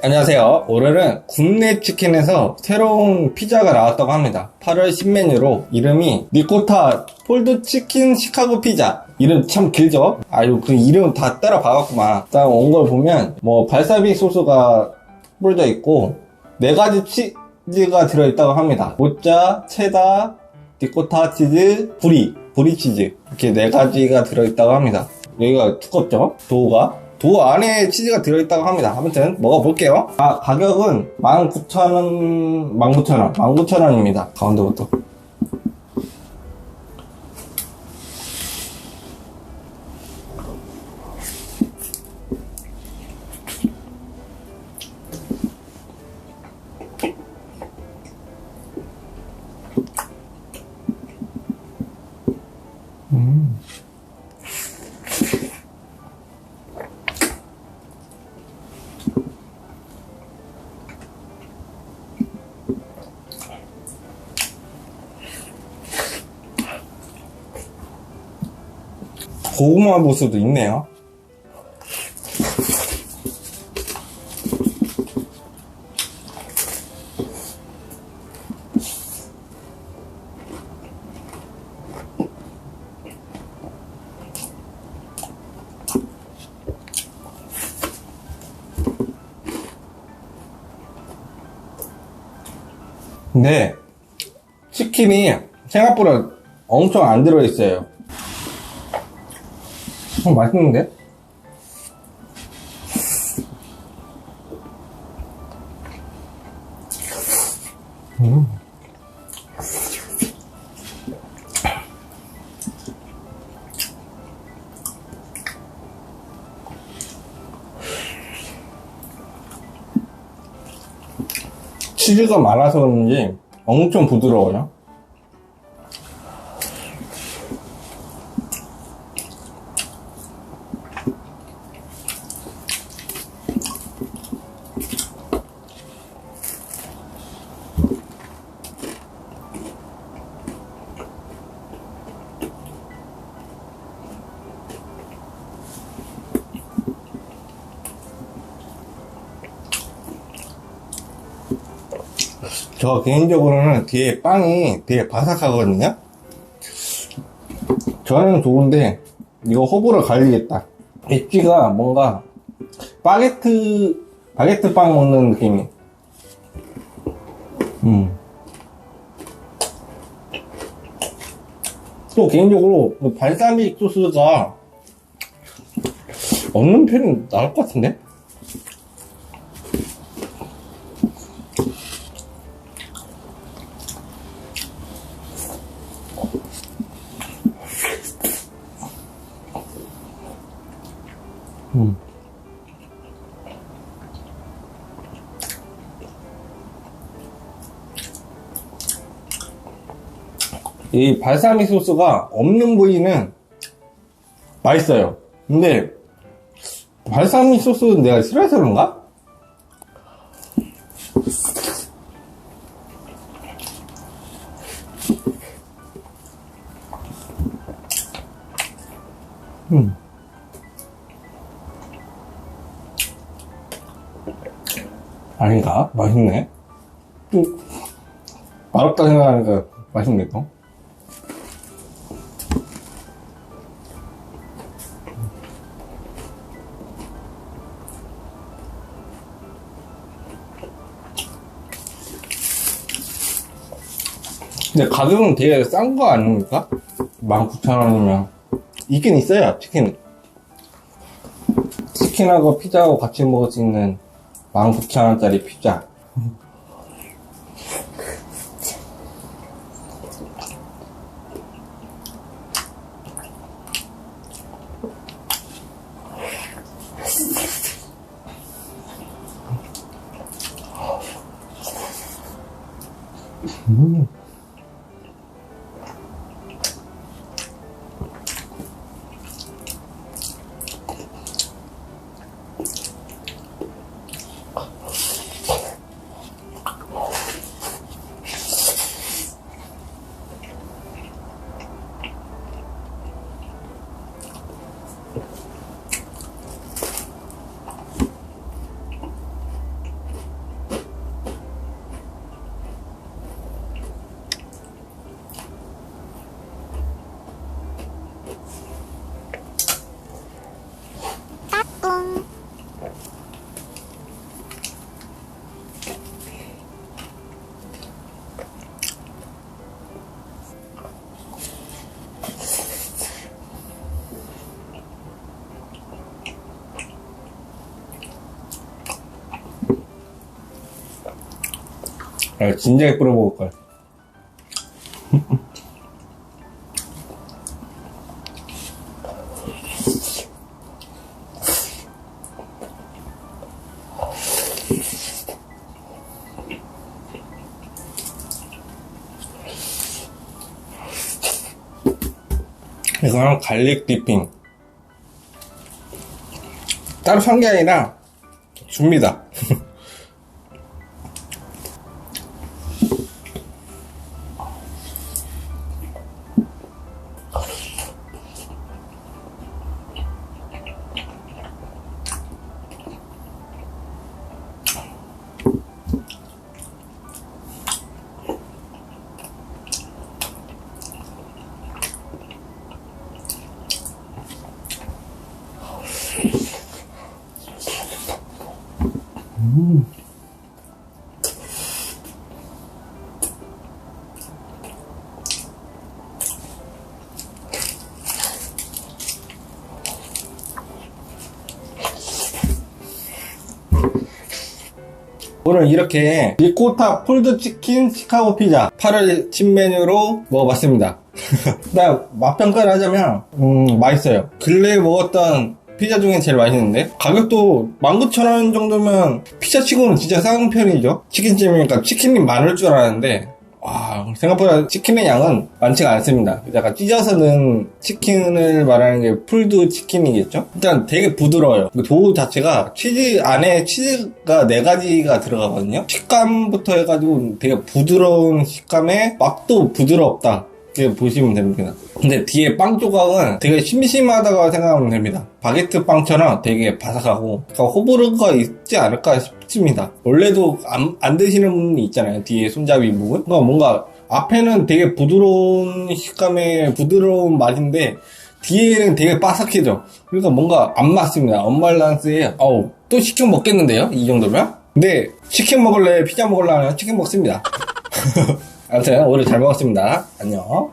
안녕하세요. 오늘은 국내 치킨에서 새로운 피자가 나왔다고 합니다. 8월 신메뉴로 이름이 니코타 폴드 치킨 시카고 피자. 이름 참 길죠? 아유, 그 이름 다 따라 박았구만. 일단 온 걸 보면, 뭐, 발사믹 소스가 뿌려져 있고, 네 가지 치즈가 들어있다고 합니다. 모짜, 체다, 니코타 치즈, 브리, 브리 치즈. 이렇게 네 가지가 들어있다고 합니다. 여기가 두껍죠? 도우가. 도 안에 치즈가 들어있다고 합니다. 아무튼 먹어볼게요. 아, 가격은 19,000원, 19,000원, 19,000원입니다. 가운데부터. 고구마 무스도 있네요. 근데 치킨이 생각보다 엄청 안 들어있어요. 어, 맛있는데? 음. 치즈가 많아서 그런지 엄청 부드러워요. 저 개인적으로는 뒤에 빵이 되게 바삭하거든요. 저는 좋은데 이거 호불호 갈리겠다. 엣지가 뭔가 바게트 바게트 빵 먹는 느낌이. 음. 또 개인적으로 그 발사믹 소스가 없는 편이 나을 것 같은데? 이 발사믹 소스가 없는 부위는 맛있어요. 근데 발사믹 소스는 내가 싫어해서 그런가? 음. 아닌가? 맛있네. 좀, 맛없다 생각하니까 맛있네, 또. 근데 가격은 되게 싼 거 아닙니까? 19,000원이면. 있긴 있어요, 치킨. 치킨하고 피자하고 같이 먹을 수 있는 19,000원짜리 피자. 음. 아, 진작에 뿌려 먹을 걸. 이거는 갈릭 디핑. 따로 산 게 아니라 줍니다. 오늘 이렇게 리코타 폴드 치킨 시카고 피자 8월 신메뉴로 먹어봤습니다. 나 맛평가를 하자면 음 맛있어요. 근래에 먹었던 피자 중에 제일 맛있는데 가격도 19,000원 정도면 피자 치고는 진짜 싼 편이죠. 치킨집이니까 치킨이 많을 줄 알았는데 와 생각보다 치킨의 양은 많지가 않습니다. 약간 찢어서 넣은 치킨을 말하는 게 풀드 치킨이겠죠? 일단 되게 부드러워요. 그 도우 자체가 치즈 안에 치즈가 네 가지가 들어가거든요. 식감부터 해가지고 되게 부드러운 식감에 맛도 부드럽다. 이렇게 보시면 됩니다. 근데 뒤에 빵 조각은 되게 심심하다고 생각하면 됩니다. 바게트 빵처럼 되게 바삭하고 약간 호불호가 있지 않을까 싶습니다. 원래도 안, 안 드시는 분이 있잖아요. 뒤에 손잡이 부분. 그러니까 뭔가 앞에는 되게 부드러운 식감의 부드러운 맛인데 뒤에는 되게 바삭해져. 그러니까 뭔가 안 맞습니다. 언밸런스에 어우 또 치킨 먹겠는데요? 이 정도면? 근데 치킨 먹을래? 피자 먹을래? 하면 치킨 먹습니다. 아무튼 오늘 잘 먹었습니다. 안녕.